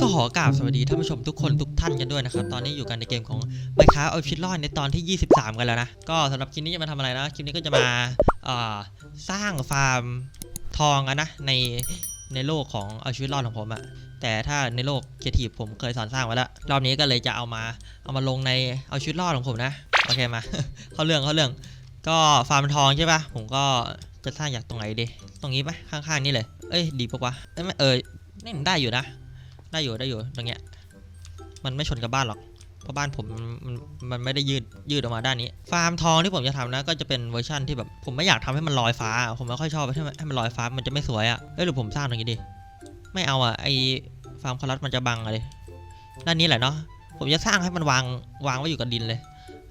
ก็ขอกราบสวัสดีท่านผู้ชมทุกคนทุกท่านกันด้วยนะครับ ตอนนี้อยู่กันในเกมของ Minecraft เอาชีวิตรอดในตอนที่ 23 กันแล้วนะ ก็สำหรับคลิปนี้จะมาทำอะไรนะ คลิปนี้ก็จะมาสร้างฟาร์มทองอะนะในในโลกของเอาชีวิตรอดของผมอะแต่ถ้าในโลกเคียทีฟผมเคยสอนสร้างไว้แล้ว รอบนี้ก็เลยจะเอามาเอามาลงในเอาชีวิตรอดของผมนะ โอเคมา เข้าเรื่องเข้าเรื่อง ก็ฟาร์มทองใช่ปะผมก็จะสร้างจากตรงไหนดี ตรงนี้ปะข้างๆนี่เลย เอ้ย ดีปะวะเอ้ยไม่เออนี่มันได้อยู่นะ ได้อยู่ได้อยู่ตรงเนี้ย มันไม่ชนกับบ้านหรอก เพราะบ้านผมมันมันไม่ได้ยืดยืดออกมาด้านนี้ ฟาร์มทองที่ผมจะทำนะ ก็จะเป็นเวอร์ชั่นที่แบบผมไม่อยากทำให้มันลอยฟ้า ผมไม่ค่อยชอบให้มันให้มันลอยฟ้ามันจะไม่สวยอะ่ะเอ้ยหรือผมสร้างตรงนี้ดิ ไม่เอาอะ่ะไอฟาร์มคอรัสมันจะบังอะเลยด้านนี้แหละเนาะ ผมจะสร้างให้มันวางวางไว้อยู่กับดินเลย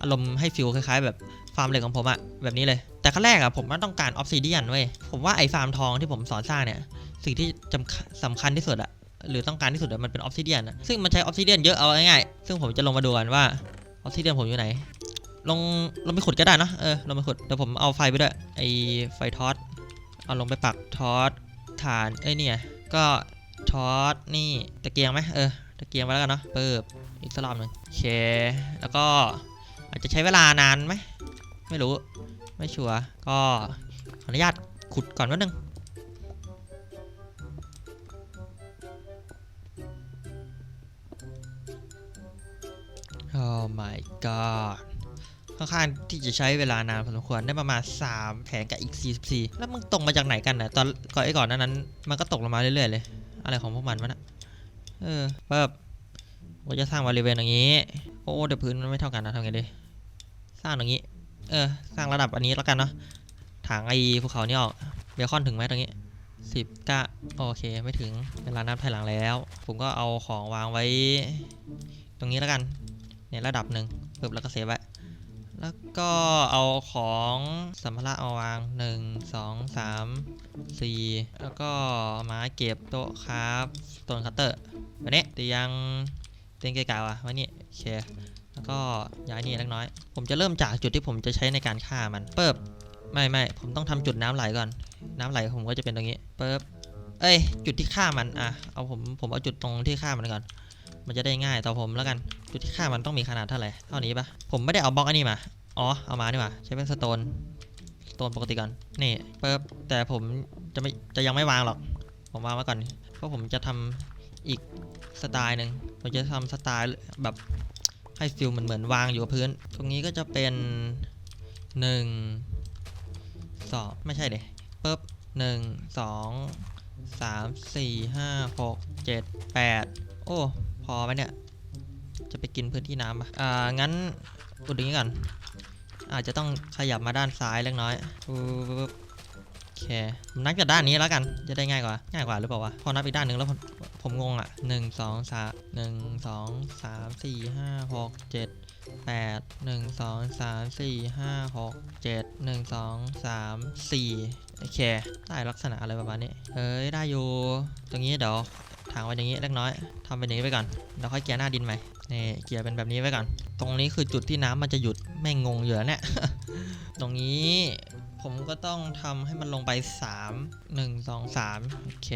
อารมณ์ให้ฟิลคล้ายๆ แบบฟาร์มเหล็กของผมอะแบบนี้เลย แต่ขั้นแรกอะผมว่าต้องการออฟซิเดียนเว้ย ผมว่าไอฟาร์มทองที่ผมสอนสร้างเนี่ย สิ่งที่สำคัญที่สุดอะ หรือต้องการที่สุดมันเป็นออฟซิเดียนซึ่งมันใช้ออฟซิเดียนเยอะเอาง่ายๆซึ่งผมจะลงมาดูกันว่าออฟซิเดียนผมอยู่ไหน ลงลงไปขุดก็ได้นะเออลงไปขุดเดี๋ยวผมเอาไฟไปด้วยไอไฟทอสเอาลงไปปักทอสฐานเอ้ยเนี่ยก็ทอสนี่ตะเกียงไหมเออตะเกียงไว้แล้วกันเนาะเปิบอีกสับหนึ่งโอเคแล้วก็อาจจะใช้เวลานานไหมไม่รู้ไม่ชัวร์ก็ขออนุญาตขุดก่อนแป๊บนึง โอ้ my god ค่อนข้างที่จะใช้เวลานานพอสมควรได้ประมาณ 3 แผงกับอีก 44 แล้วมึงตกมาจากไหนกันนะตอนก่อนไอ้ก่อนนั้นนั้น มันก็ตกลงมาเรื่อยๆเลย อะไรของพวกมันวะนะเออเปิบว่าจะสร้างบริเวณอย่างนี้ โอ้เดี๋ยวพื้นมันไม่เท่ากันนะทำไงดี สร้างอย่างนี้ เออ สร้างระดับอันนี้แล้วกันเนาะถางไอ้ภูเขานี่ออกเบคอนถึงไหมตรงนี้สิบก้าโอเคไม่ถึงเวลานับถอยหลังแล้ว ผมก็เอาของวางไว้ ตรงนี้แล้วกัน ในระดับหนึ่งปึ๊บแล้วก็เซฟไว้แล้วก็เอาของสัมภาระเอาวาง 1 2 3 4 แล้วก็ไม้เก็บโต๊ะครับโต้นคัตเตอร์แบบนี้เตียงเตียงเก่าๆอะไว้นี่โอเคแล้วก็ย้ายนี่เล็กน้อย ผมจะเริ่มจากจุดที่ผมจะใช้ในการฆ่ามันเปิบไม่ไม่ผมต้องทำจุดน้ำไหลก่อน น้ำไหลผมก็จะเป็นตรงนี้เปิบเอ้ยจุดที่ฆ่ามันอะเอาผมผมเอาจุดตรงที่ฆ่ามันก่อน มันจะได้ง่ายต่อผมแล้วกันจุดที่ฆ่ามันต้องมีขนาดเท่าไหร่เท่านี้ปะผมไม่ได้เอาบล็อกอันนี้มาอ๋อเอามาดีกว่าใช้เป็นสโตนสโตนปกติก่อนนี่เปิบแต่ผมจะไม่จะยังไม่วางหรอก ผมวางไว้ก่อนเพราะผมจะทำอีกสไตล์หนึ่งผมจะทำสไตล์แบบให้ฟิลเหมือนเหมือนวางอยู่กับพื้น ตรงนี้ก็จะเป็นหนึ่งสองไม่ใช่เดยเปิบหนึ่งสองสามสี่ห้าหกเจ็ดแปดโอ้ พอไหมเนี่ย จะไปกินพื้นที่น้ำปะอ่า งั้นอุดอย่างนี้ก่อน อาจจะต้องขยับมาด้านซ้ายเล็กน้อยปึ๊บโอเคผมนับจากด้านนี้แล้วกัน จะได้ง่ายกว่า ง่ายกว่าหรือเปล่าวะ พอนับอีกด้านหนึ่งแล้วผมผมงงอะหนึ่งสองสามหนึ่งสองสามสี่ห้าหกเจ็ดแปดหนึ่งสองสามสี่ห้าหกเจ็ดหนึ่งสองสามสี่โอเค ได้ลักษณะอะไรประมาณนี้ เอ้ย ได้อยู่ ตรงนี้เดี๋ยว ถางไว้อย่างนี้เล็กน้อยทำเป็นอย่างนี้ไปก่อนแล้วค่อยเกียร์หน้าดินใหม่นี่เกียร์เป็นแบบนี้ไว้ก่อน ตรงนี้คือจุดที่น้ำมันจะหยุดแม่งงงอยู่แล้วเนี่ยตรงนี้ผมก็ต้องทำให้มันลงไป 3 1 2 3โอเค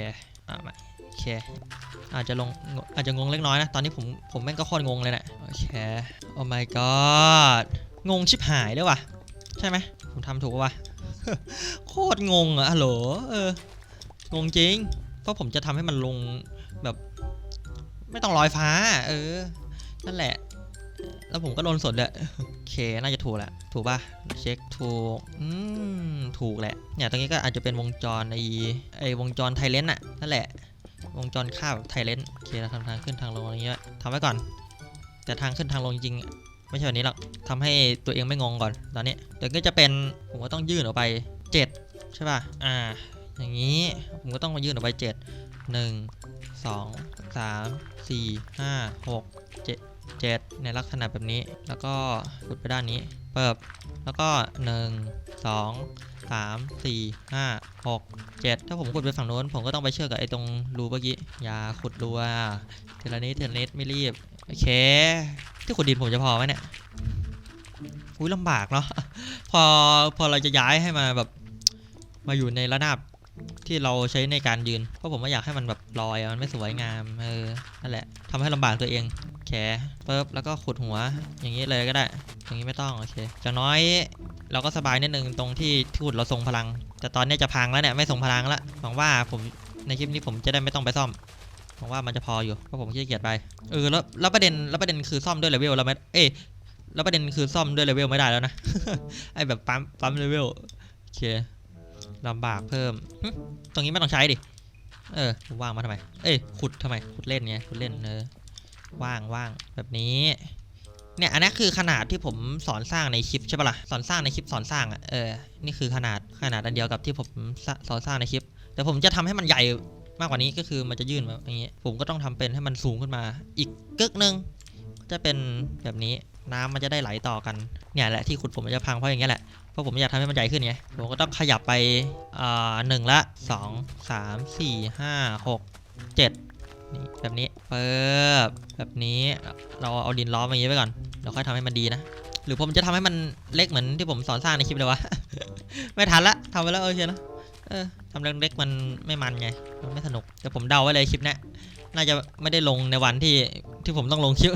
อะมาโอเคอาจจะลงอาจจะงงเล็กน้อยนะ ตอนนี้ผมผมแม่งก็โคตรงงเลยแหละโอเคโอ้ my god งงชิบหายเลยว่ะ ใช่ไหมผมทำถูกปะวะโคตรงงอะฮัลโหลเอองงจริงเพราะผมจะทำให้มันลง ไม่ต้องลอยฟ้า เออ นั่นแหละ แล้วผมก็โดนสดเลยโอเค น่าจะถูกแหละ ถูกป่ะ เช็คถูก อืม ถูกแหละ เนี่ยตรงนี้ก็อาจจะเป็นวงจรไอไอวงจรไทเลนน่ะ นั่นแหละ วงจรข้าวไทเลนโอเคเราทำทางขึ้นทางลงอย่างเงี้ยทำไว้ก่อน แต่ทางขึ้นทางลงจริงไม่ใช่แบบนี้หรอกทำให้ตัวเองไม่งงก่อนตอนนี้เดี๋ยวก็จะเป็นผมก็ต้องยื่นออกไป 7 ใช่ป่ะ อ่า อย่างนี้ผมก็ต้องมายื่นออกไป 7 1 2 3 4 5 6 7 7ในลักษณะแบบนี้ แล้วก็กดไปด้านนี้ เปิบแล้วก็1 2 3 4 5 6 7ถ้าผมกดไปฝั่งโน้น ผมก็ต้องไปเชื่อกับไอ้ตรงรูเมื่อกี้ อย่าขุดรัวเทเลนิดเทเลนิดไม่รีบ โอเค ที่ขุดดินผมจะพอไหมเนี่ย อุ้ยลำบากเนาะ พอ พอเราจะย้ายให้มาแบบ มาอยู่ในระนาบ ที่เราใช้ในการยืน เพราะผมไม่อยากให้มันแบบลอยมันไม่สวยงาม เออ นั่นแหละทำให้ลำบากตัวเอง แขปึ๊บแล้วก็ขุดหัว อย่างนี้เลยก็ได้ อย่างนี้ไม่ต้อง โอเคอย่างน้อยเราก็สบายนิดนึงตรงที่ที่ขุดเราทรงพลัง แต่ตอนนี้จะพังแล้วเนี่ยไม่ทรงพลังแล้ว หวังว่าผมในคลิปนี้ผมจะได้ไม่ต้องไปซ่อมหวังว่ามันจะพออยู่ เพราะผมขี้เกียจไป เออ แล้วแล้วประเด็นแล้วประเด็นคือซ่อมด้วยเลเวลเราไม่ เอ้แล้วประเด็นคือซ่อมด้วยเลเวลไม่ได้แล้วนะ ไอแบบปั๊มปั๊มเลเวล โอเค ลำบากเพิ่ม ตรงนี้ไม่ต้องใช้ดิ เออว่างมาทำไม เอ้ย ขุดทำไม ขุดเล่นไงขุดเล่นเออว่างว่างแบบนี้ เนี่ย อันนี้คือขนาดที่ผมสอนสร้างในคลิปใช่ปะล่ะ สอนสร้างในคลิปสอนสร้างอะ เออ นี่คือขนาดขนาดอันเดียวกับที่ผมสอนสร้างในคลิป แต่ผมจะทำให้มันใหญ่มากกว่านี้ก็คือมันจะยื่นมาอย่างนี้ย ผมก็ต้องทำเป็นให้มันสูงขึ้นมา อีกกึกนึงจะเป็นแบบนี้น้ำมันจะได้ไหลต่อกัน เนี่ยแหละที่ขุดผมมันจะพังเพราะอย่างเงี้ยแหละ ราะผมอยากทำให้มันใหญ่ขึ้นไง ผมก็ต้องขยับไปอ่าหนึ่งละสองสามสี่ห้าหกเจ็ดนี่แบบนี้เปิบแบบนี้เราเอาดินล้อมอย่างนี้ไว้ก่อนเดี๋ยวค่อยทำให้มันดีนะ หรือผมจะทำให้มันเล็กเหมือนที่ผมสอนสร้างในคลิปเลยวะ ไม่ทันละทำไปแล้วโอเคนะเออทำเล็กๆมันไม่มันไง มันไม่สนุก แต่ผมเดาไว้เลยคลิปนี้น่าจะไม่ได้ลงในวันที่ที่ผมต้องลงคลิป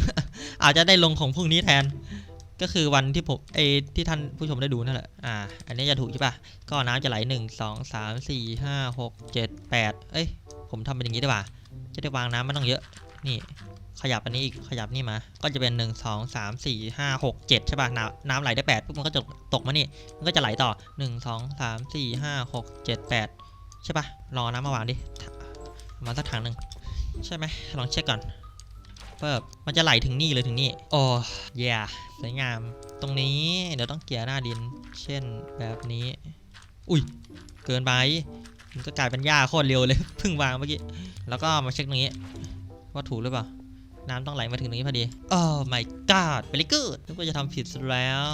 อาจจะได้ลงของพรุ่งนี้แทน ก็คือวันที่ผมเอที่ท่านผู้ชมได้ดูนั่นแหละ อ่า อันนี้จะถูกใช่ปะก็น้ำจะไหลหนึ่งสองสามสี่ห้าหกเจ็ดแปดเอ้ย ผมทำเป็นอย่างนี้ไดีกว่าจะได้วางน้ำไม่ต้องเยอะ นี่ ขยับอันนี้อีก ขยับนี่มา ก็จะเป็นหนึ่งสองสามสี่ห้าหกเจ็ดใช่ป่ะ น้ำน้ำไหลได้แปดปุ๊บมันก็จะตกมานี่ มันก็จะไหลต่อหนึ่งสองสามสี่ห้าหกเจ็ดแปดใช่ป่ะ รอน้ำมาวางดิ มาสักถังหนึ่งใช่ไหมลองเช็คก่อน เปิบมันจะไหลถึงนี่เลยถึงนี่ โอ้ย yeah, สวยงาม ตรงนี้เดี๋ยวต้องเกลี่ยหน้าดิน เช่นแบบนี้ อุ้ย เกินไป มันก็กลายเป็นหญ้าโคตรเร็วเลย เพิ่งวางเมื่อกี้ แล้วก็มาเช็คตรงนี้ ว่าถูกหรือเปล่า น้ำต้องไหลมาถึงตรงนี้พอดีโอ้ my god very good นึกว่าจะทำผิดซะแล้ว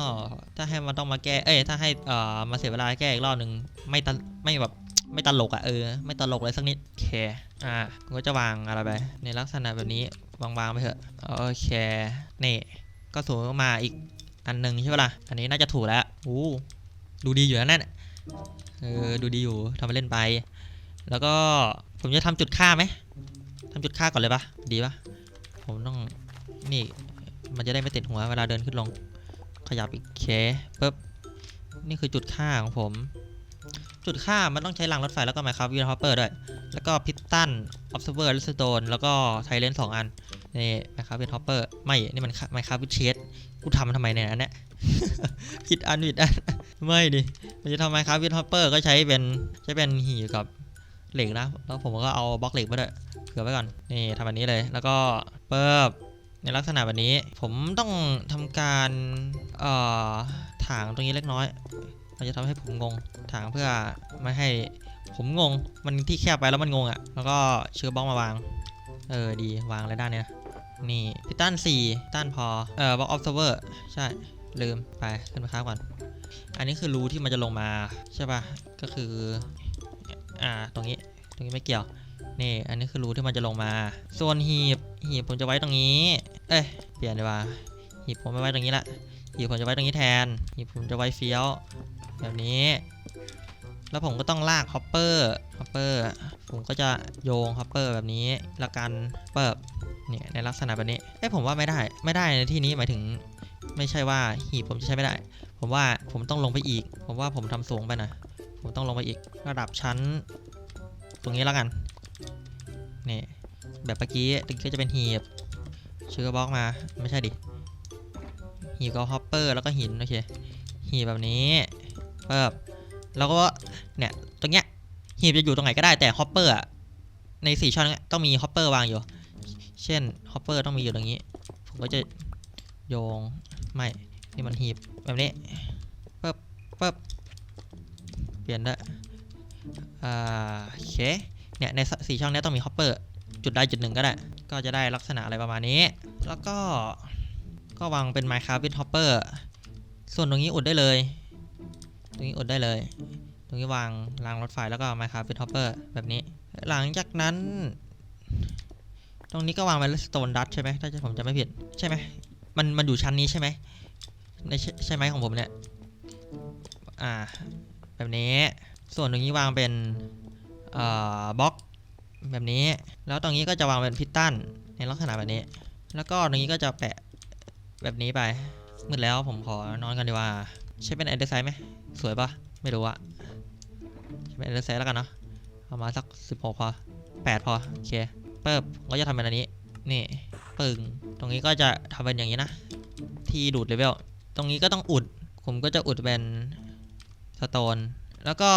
ถ้าให้มันต้องมาแก้ เอ้ย ถ้าให้เอ่อมาเสียเวลาแก้อีกรอบหนึ่งไม่ตะไม่แบบไม่ตลกอะ่ะเออ ไม่ตลกเลยสักนิดโอเค อ่าผมก็จะวางอะไรไปในลักษณะแบบนี้ วางๆไปเถอะโอเคนี่ก็สูมาอีกอันหนึ่งใช่ปะล่ะอันนี้น่าจะถูกแล้วโอ้ดูดีอยู่นะนั่นเออดูดีอยู่ทำไปเล่นไป แล้วก็ผมจะทำจุดค่าไหมทำจุดค่าก่อนเลยปะดีปะผมต้องนี่มันจะได้ไม่ติดหัวเวลาเดินขึ้นลงขยับอีกเคปึ๊บนี่คือจุดค่าของผม จุดค่ามันต้องใช้รางรถไฟแล้วก็ไมครับวีนฮอปเปอร์ด้วย แล้วก็พิตตันออฟเซเวอร์ลิสโตนแล้วก็ไทเลนสองอัน นี่ไมครับวีนฮอปเปอร์ไม่ นี่มันไมครับวิเชสกูทำทำไมเนี่ยอันเนี้ยผิดอันผิดอันไม่ดิมันจะทำไมครับวินฮอปเปอร์ก็ใช้เป็นใช้เป็นหีกับเหล็กนะ แล้วผมก็เอาบล็อกเหล็กมาด้วยเผื่อไว้ก่อน นี่ทำแบบนี้เลย แล้วก็เปิบในลักษณะแบบนี้ ผมต้องทำการเอ่อถางตรงนี้เล็กน้อย มันจะทำให้ผมงง ถางเพื่อไม่ให้ผมงง มันที่แคบไปแล้วมันงงอะ่ะ แล้วก็เชื้อบล็อกมาวาง เออดีวางเลยด้านเนี้ย นี่พิตันสี่ตันพอ เอ่อบล็อกออฟเซเวอร์ใช่ ลืมไปขึ้นมาค้าก่อน อันนี้คือรูที่มันจะลงมาใช่ป่ะ ก็คือ อ่า ตรงนี้ ตรงนี้ไม่เกี่ยว นี่ อันนี้คือรูที่มันจะลงมา ส่วนหีบ หีบผมจะไว้ตรงนี้ เอ้ย เปลี่ยนดีกว่า หีบผมไม่ไว้ตรงนี้ละ หีบผมจะไว้ตรงนี้แทน หีบผมจะไว้เฟี้ยว แบบนี้แล้วผมก็ต้องลากฮอปเปอร์ ฮอปเปอร์ ผมก็จะโยงฮอปเปอร์แบบนี้แล้วกันเปิบ เนี่ยในลักษณะแบบนี้เอ้ยผมว่าไม่ได้ไม่ได้ในที่นี้หมายถึงไม่ใช่ว่าหีบผมจะใช้ไม่ได้ ผมว่าผมต้องลงไปอีก ผมว่าผมทำสูงไปน่อยผมต้องลงไปอีกระดับชั้น ตรงนี้แล้วกันนี่แบบเมื่อกี้ตึงก็จะเป็นหีบเชื้อบล็อกมาไม่ใช่ดิหีบก็ฮอปเปอร์แล้วก็หินโอเคหีบแบบนี้เปิบแล้วก็เนี่ยตรงเนี้ยหีบจะอยู่ตรงไหนก็ได้แต่ฮอปเปอร์อะในสี่ช่องต้องมีฮอปเปอร์วางอยู่ เช่นฮอปเปอร์ต้องมีอยู่ตรงนี้ ผมก็จะโยง ไม่นี่มันหีบแบบนี้ปึ๊บปึ๊บเปลี่ยนได้อ่าโอเคเนี่ยในสี่ช่องนี้ต้องมีฮอปเปอร์จุดใดจุดหนึ่งก็ได้ ก็จะได้ลักษณะอะไรประมาณนี้ แล้วก็ก็วางเป็น Minecraft with Hopper ส่วนตรงนี้อุดได้เลย ตรงนี้อุดได้เลย ตรงนี้วางรางรถไฟแล้วก็ Minecraft with Hopper แบบนี้ หลังจากนั้น ตรงนี้ก็วางไว้ Stone Dust ใช่ไหมถ้าผมจะไม่ผิดใช่ไหมมันมันอยู่ชั้นนี้ใช่ไหมในใช่ไหมของผมเนี่ยอ่าแบบนี้ส่วนตรงนี้วางเป็นเอ่อบล็อกแบบนี้ แล้วตรงนี้ก็จะวางเป็นพิตตันในลักษณะแบบนี้ แล้วก็ตรงนี้ก็จะแปะแบบนี้ไปมืดแล้วผมขอนอนกันดีกว่า ใช้เป็นไอเดอร์ไซส์ไหมสวยปะไม่รู้อะใช้เป็นไอเดอร์ไซส์แล้วกันเนาะเอามาสัก 16 พอ 8 พอ โอเค เปิบก็จะทำเป็นอันนี้ นี่ปึ่งตรงนี้ก็จะทำเป็นอย่างนี้นะ ที่ดูดเลเวล ตรงนี้ก็ต้องอุด ผมก็จะอุดเป็นสโตน แล้วก็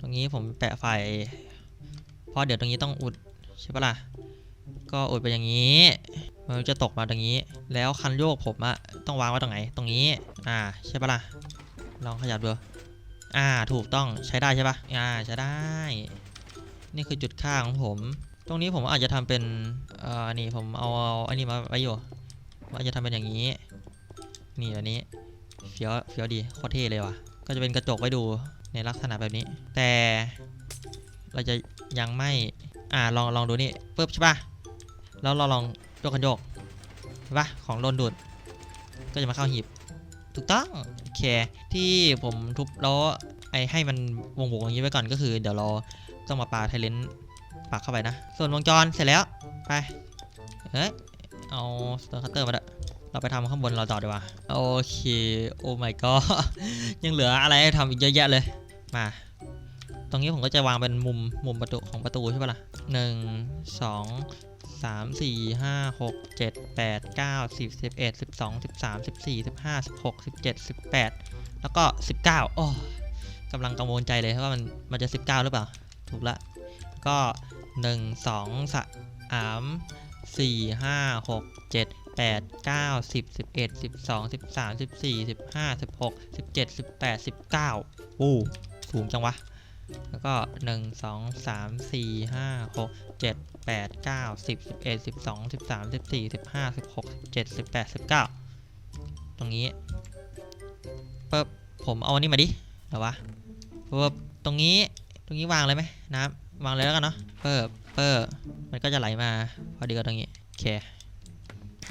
ตรงนี้ผมแปะไฟ เพราะเดี๋ยวตรงนี้ต้องอุดใช่ปะล่ะ ก็อุดไปอย่างนี้ มันจะตกมาตรงนี้ แล้วคันโยกผมอะต้องวางไว้ตรงไหน ตรงนี้ อ่า ใช่ปะล่ะ ลองขยับดูอ่า ถูกต้องใช้ได้ใช่ปะอ่า ใช้ได้ นี่คือจุดค่าของผม ตรงนี้ผมอาจจะทำเป็นอ่อนี่ผมเอาเอาอันนี้มาไว้อยู่ว่าจะทำเป็นอย่างนี้ นี่แบบนี้เฟี้ยวเฟี้ยวดีโคตรเท่เลยว่ะ ก็จะเป็นกระจกไว้ดูในลักษณะแบบนี้ แต่เราจะยังไม่ อ่าลองลองดูนี่ปึ๊บใช่ปะแล้วเราลองยกกันโยกเห็นปะของโดนดูด ก็จะมาเข้าหีบ ถูกต้องโอเคที่ผมทุบแล้อไอให้มันวงๆอย่างนี้ไว้ก่อนก็คือ เดี๋ยวเราต้องมาปาไทเลน ปักเข้าไปนะ ส่วนวงจรเสร็จแล้ว ไป เอ้ย เอาสเตอร์คัตเตอร์มาด้วยเราไปทำข้างบนเราต่อดีกว่า โอเค โอ้ my god ยังเหลืออะไรให้ทำอีกเยอะแยะเลย มา ตรงนี้ผมก็จะวางเป็นมุมมุมประตูของประตูใช่ปะล่ะหนึ่งสองสามสี่ห้าหกเจ็ดแปดเก้าสิบสิบเอ็ดสิบสองสิบสามสิบสี่สิบห้าสิบหกสิบเจ็ดสิบแปดแล้วก็สิบเก้าโอ้กำลังกังวลใจเลยว่ามันมันจะสิบเก้าหรือเปล่า ถูกละ ก็ หนึ่งสองสามสี่ห้าหกเจ็ดแปดเก้าสิบสิบเอ็ดสิบสองสิบสามสิบสี่สิบห้าสิบหกสิบเจ็ดสิบแปดสิบเก้าโอ้สูงจังวะ แล้วก็หนึ่งสองสามสี่ห้าหกเจ็ดแปดเก้าสิบสิบเอ็ดสิบสองสิบสามสิบสี่สิบห้าสิบหกสิบเจ็ดสิบแปดสิบเก้าตรงนี้ปึ๊บผมเอาอันนี้มาดิเดี๋ยววะปึ๊บตรงนี้ตรงนี้วางเลยไหมน้ำ วางเลยแล้วกันเนาะเปิบเปิบมันก็จะไหลมาพอดีกับตรงนี้โอเค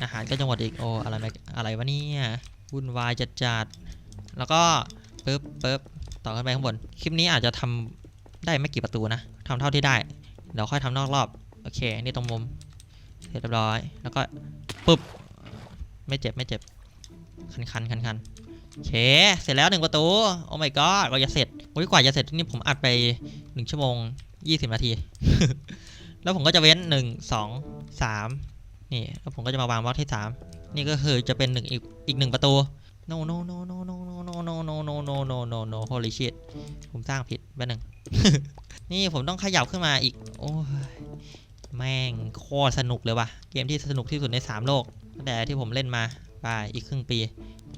อาหารก็จะหมดอีกโอ้อะไรไม่อะไรวะเนี่ยวุ่นวายจัดจัดแล้วก็ปึ๊บปึ๊บต่อขึ้นไปข้างบน คลิปนี้อาจจะทำได้ไม่กี่ประตูนะทำเท่าที่ได้ เดี๋ยวค่อยทำนอกรอบ โอเค นี่ตรงมุม เสร็จเรียบร้อย แล้วก็ปึ๊บ ไม่เจ็บไม่เจ็บ คันคันคันคันโอเค เสร็จแล้วหนึ่งประตู โอ้ my god กว่าจะเสร็จโอ้ยกว่าจะเสร็จนี่ผมอัดไปหนึ่งชั่วโมง ยี่สิบนาที แล้วผมก็จะเว้นหนึ่งสองสามนี่แล้วผมก็จะมาวางบล็อกที่สามนี่ก็คือจะเป็นหนึ่งอีกอีกหนึ่งประตู no no no no no no no no no no no no no no holy shit ผมสร้างผิดแป๊บหนึงนี่ผมต้องขยับขึ้นมาอีก โอ้ย แม่งโคตรสนุกเลยว่ะ เกมที่สนุกที่สุดใน 3 โลกตั้งแต่ที่ผมเล่นมาไปอีกครึ่งปี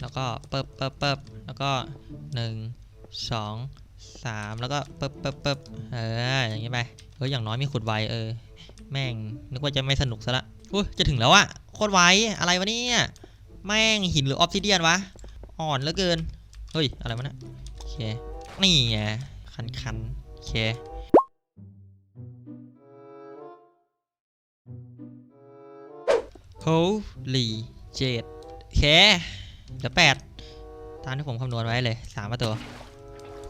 แล้วก็เปิบเปิบเปิบแล้วก็ 1 2 3แล้วก็เปิบเปิบเปิบเอออย่างนี้ไปเฮ้ยอย่างน้อยมีขุดไวเออ แม่งนึกว่าจะไม่สนุกซะละอุ้ยจะถึงแล้วอะโคตรไวอะไรวะเนี่ยแม่งหินหรือออฟซิเดียนวะอ่อนเหลือเกินเฮ้ยอะไรวะเนี่ยโอเคนี่ไงคันคันโอเค Holy jet โอเคเหลือแปดตามที่ผมคำนวณไว้เลยสามประตู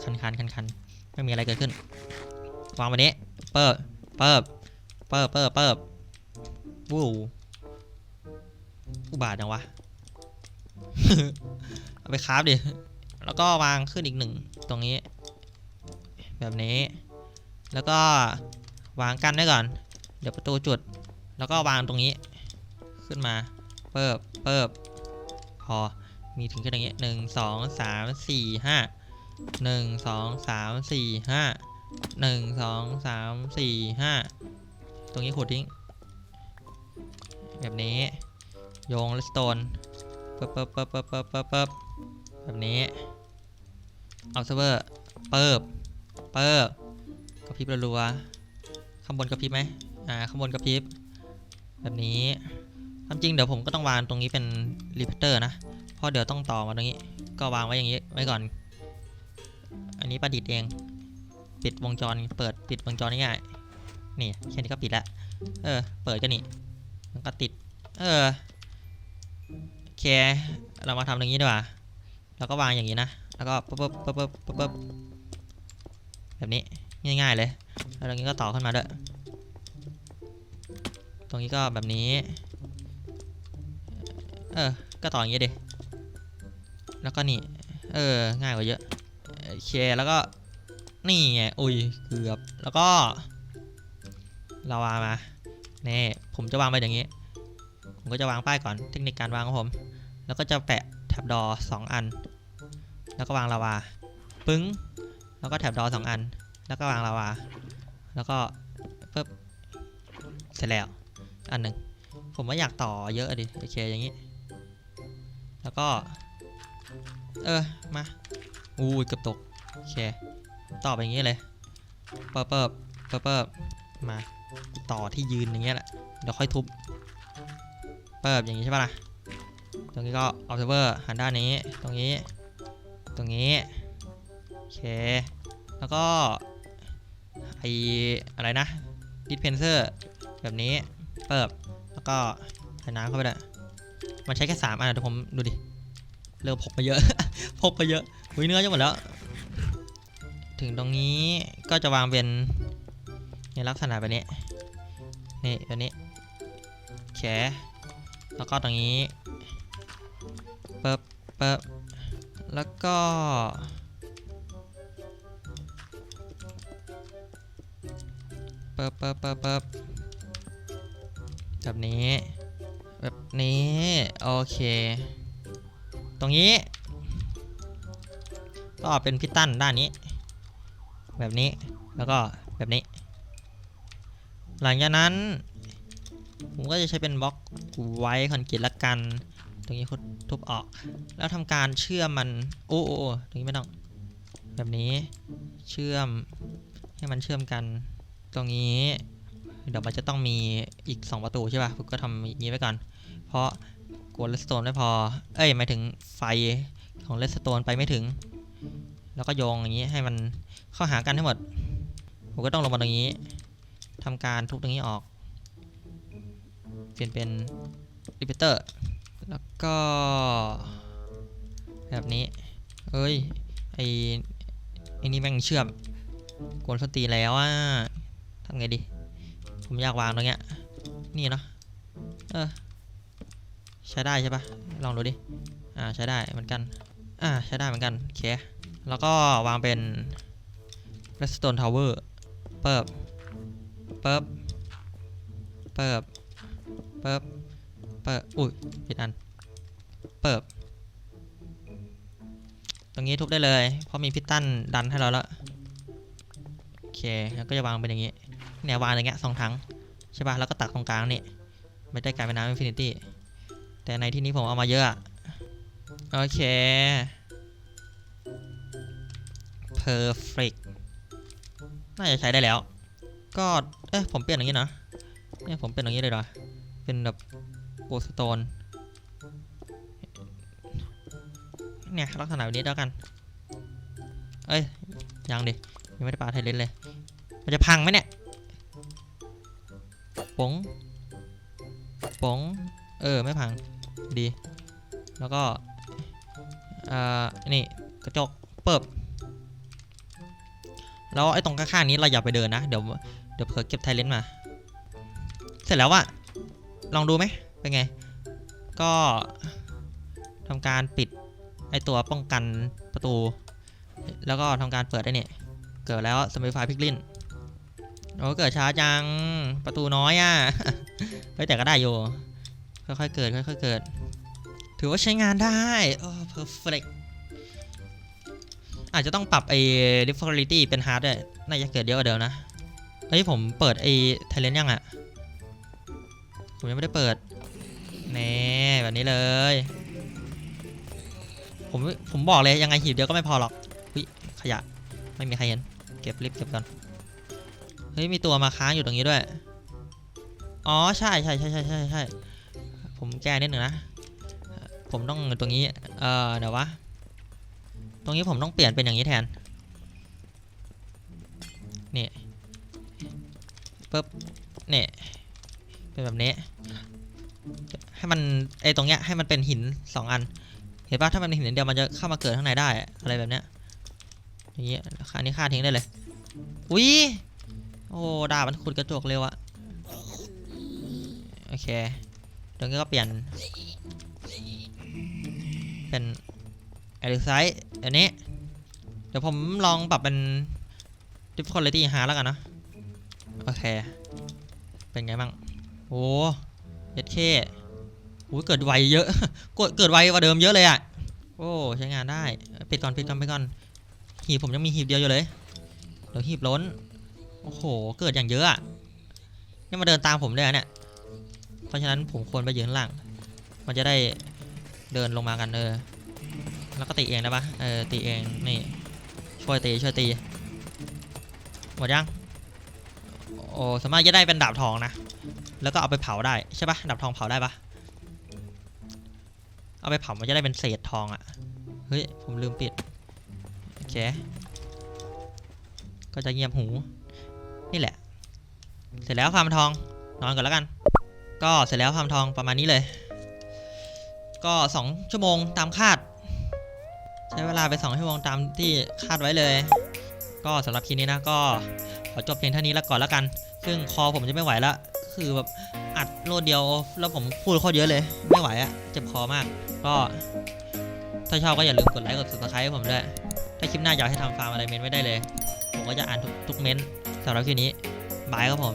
คันคันคันคันไม่มีอะไรเกิดขึ้น วางวันนี้ เปิบเปิบเปิบเปิบเปิบวู้อุบาทจังวะ เอาไปคราฟดิ แล้วก็วางขึ้นอีกหนึ่งตรงนี้ แบบนี้ แล้วก็วางกันไว้ก่อน เดี๋ยวประตูจุด แล้วก็วางตรงนี้ ขึ้นมา เปิบเปิบพอ มีถึงแค่ตรงนี้หนึ่งสองสามสี่ห้า หนึ่งสองสามสี่ห้าหนึ่งสองสามสี่ห้าตรงนี้ขุดทิ้ง แบบนี้ โยงและสโตนเปิบเปิบเปิบเปิบเปิบปิบปิบแบบนี้เอาเซิร์ฟเวอร์เปิบเปิบกระพริบรัวๆข้างบนกระพริบไหมอ่าข้างบนกระพริบแบบนี้ความจริงเดี๋ยวผมก็ต้องวางตรงนี้เป็นรีเพเตอร์นะเพราะเดี๋ยวต้องต่อมาตรงนี้ ก็วางไว้อย่างนี้ไว้ก่อน นี้ประดิษฐ์เอง ปิดวงจรเปิดปิดวงจรง่ายๆนี่แค่นี้ก็ปิดละเออ เปิดก็นี่มันก็ติด เออโอเคเรามาทำตรงนี้ดีกว่าแล้วก็วางอย่างนี้นะ แล้วก็ปึ๊บปึ๊บปึ๊บปึ๊บปึ๊บปึ๊บแบบนี้ง่ายๆเลยแล้วตรงนี้ก็ต่อขึ้นมาด้วยตรงนี้ก็แบบนี้ เออ ก็ต่ออย่างนี้ดิแล้วก็นี่ เออ ง่ายกว่าเยอะ โอเคแล้วก็นี่ไงอุ้ยเกือบแล้วก็เราวางมานี่ผมจะวางไปอย่างนี้ ผมก็จะวางป้ายก่อนเทคนิคการวางของผม แล้วก็จะแปะแท็บดอสองอัน แล้วก็วางลาวาปึ้ง แล้วก็แท็บดอสองอัน แล้วก็วางลาวาแล้วก็ปึ๊บเสร็จแล้วอันหนึ่งผมว่าอยากต่อเยอะดิโอเคอย่างนี้ แล้วก็ เออมา อู้ยเกือบตก โอเค ต่อไปอย่างนี้เลยเปิบเปิบเปิบเปิบมา ต่อที่ยืนอย่างเงี้ยแหละ เดี๋ยวค่อยทุบ เปิบอย่างนี้ใช่ปะล่ะ ตรงนี้ก็ observer หันด้านนี้ ตรงนี้ ตรงนี้ โอเค แล้วก็ไออะไรนะ dispenser แบบนี้ เปิบ แล้วก็ใส่น้ำเข้าไปเลยมันใช้แค่สามอันอะเดี๋ยวผมดูดิ เริ่มพกมาเยอะ พกมาเยอะ หุยเนื้อจะหมดแล้ว ถึงตรงนี้ก็จะวางเป็นในลักษณะแบบนี้ นี่แบบนี้แขแล้วก็ตรงนี้เปิบเปิบแล้วก็ เปิบเปิบเปิบเปิบแบบนี้ แบบนี้ โอเค ตรงนี้ ก็เป็นพิตันด้านนี้ แบบนี้แล้วก็แบบนี้ หลังจากนั้น ผมก็จะใช้เป็นบล็อกไว้คอนกรีตละกัน ตรงนี้ทุบออก แล้วทำการเชื่อมมันโอ้โอ้ตรงนี้ไม่ต้อง แบบนี้เชื่อมให้มันเชื่อมกัน ตรงนี้ เดี๋ยวมันจะต้องมีอีก 2 ประตูใช่ป่ะผมก็ทำอย่างนี้ไว้ก่อน เพราะกลัวเลสโตนไม่พอ เอ้ยหมายถึงไฟของเลสโตนไปไม่ถึง แล้วก็โยงอย่างนี้ให้มันเข้าหากันให้หมด ผมก็ต้องลงมาตรงนี้ทำการทุบตรงนี้ออก เปลี่ยนเป็นรีเปเตอร์ แล้วก็ แบบนี้ เอ้ย ไอไอนี่แม่งเชื่อมกวนสตีนแล้วอะทำไงดี ผมอยากวางตรงเนี้ย นี่เนาะ เออ ใช้ได้ใช่ปะลองดูดิ อ่า ใช้ได้เหมือนกัน อ่า ใช้ได้เหมือนกันโอเค แล้วก็วางเป็น redstone tower เปิบเปิบเปิบเปิบเปิบอุ้ยผิดอัน เปิบตรงนี้ทุบได้เลย เพราะมีพิตตันดันให้เราแล้ว โอเค แล้วก็จะวางเป็นอย่างนี้ เนี่ยวางอย่างเงี้ยสองถังใช่ป่ะ แล้วก็ตักตรงกลางนี่ไม่ได้กลายเป็นน้ำอินฟินิตี้ แต่ในที่นี้ผมเอามาเยอะอะโอเค perfect น่าจะใช้ได้แล้ว ก็ เอ๊ะ ผมเปลี่ยนอย่างนี้นะเนี่ยผมเปลี่ยนอย่างนี้เลยเหรอ เป็นแบบโกสโตนเนี่ยลักษณะแบบนี้แล้วกัน เอ้ย ยังดิ ยังไม่ได้ปาไทเลนเลย มันจะพังไหมเนี่ยป๋งป๋งเออ ไม่พัง ดี แล้วก็ อ่า นี่ กระจก เปิบ แล้วไอ้ตรงข้างๆนี้เราอย่าไปเดินนะ เดี๋ยวเดี๋ยวเผื่อเก็บไทเลนต์มา เสร็จแล้วอะลองดูไหมเป็นไง ก็ทำการปิดไอตัวป้องกันประตู แล้วก็ทำการเปิดได้เนี่ย เกิดแล้วสมัยไฟพิกลินโอ้เกิดช้าจัง ประตูน้อยอะเฮ้แต่ก็ได้อยู่ ค่อยๆเกิด ค่อยๆเกิด ถือว่าใช้งานได้ โอ้ perfect อาจจะต้องปรับไอ้ difficulty เป็น hard ด้วยน่าจะเกิดเยอะกว่าเดิมนะ เฮ้ย ผมเปิดไอ้ talent ยังอะผมยังไม่ได้เปิดเน่แบบนี้เลย ผมผมบอกเลยยังไงหีบเดียวก็ไม่พอหรอกวิขยะ ไม่มีใครเห็น เก็บรีบเก็บก่อน เฮ้ย มีตัวมาค้างอยู่ตรงนี้ด้วย อ๋อ ใช่ใช่ใช่ใช่ใช่ใช่ผมแก้นิดหนึ่งนะ ผมต้องตรงนี้ เอ่อเดี๋ยววะ รงนี้ผมต้องเปลี่ยนเป็นอย่างนี้แทน นี่ปึ๊บนี่เป็นแบบนี้ ให้มันไอตรงเนี้ยให้มันเป็นหินสองอัน เห็นปะถ้ามันเป็นหินเดียวมันจะเข้ามาเกิดข้างในได้อะไรแบบเนี้ยอย่างนี้อันนี้ฆ่าทิ้งได้เลย อุ้ยโอ้ดาบมันขุดกระจกเร็วอะโอเคเดี๋ยวก็เปลี่ยน เป็น แอริไซต์อันนี้ เดี๋ยวผมลองปรับเป็น difficulty hard แล้วกันเนอะโอเค เป็นไงบ้างโอ้เย็ดเคโอ้เกิดไวเยอะกดเกิดไวกว่าเดิมเยอะเลยอะโอ้ใช้งานได้ปิดก่อนปิดก่อนปิดก่อนหีบผมยังมีหีบเดียวอยู่เลยเดี๋ยวหีบล้นโอ้โหเกิดอย่างเยอะอะนี่มาเดินตามผมด้วยอะเนี่ยเพราะฉะนั้นผมควรไปยืนข้างล่าง มันจะได้เดินลงมากันเออ แล้วก็ตีเองได้ปะเออตีเองนี่ช่วยตีช่วยตีหมดยังโอ้สามารถจะได้เป็นดาบทองนะ แล้วก็เอาไปเผาได้ใช่ปะดาบทองเผาได้ปะเอาไปเผามันจะได้เป็นเศษทองอะ่ะเฮ้ยผมลืมปิดโอเคก็จะเงียบหูนี่แหละ เสร็จแล้วฟาร์มทองนอนก่อนแล้วกัน ก็เสร็จแล้วฟาร์มทองประมาณนี้เลย ก็สองชั่วโมงตามคาด ใช้เวลาไปสองชั่วโมงตามที่คาดไว้เลย ก็สำหรับคลิปนี้นะก็ขอจบเพียงเท่านี้แล้วก่อนแล้วกัน ซึ่งคอผมจะไม่ไหวละคือแบบอัดโลดเดียวแล้วผมพูดโคตรเยอะเลย ไม่ไหวอะเจ็บคอมาก ก็ถ้าชอบก็อย่าลืมกดไลค์กด subscribe ให้ผมด้วย ถ้าคลิปหน้าอยากให้ทำฟาร์มอะไรเมนไว้ได้เลย ผมก็จะอ่านทุกทุกเมนสำหรับคลิปนี้บายครับผม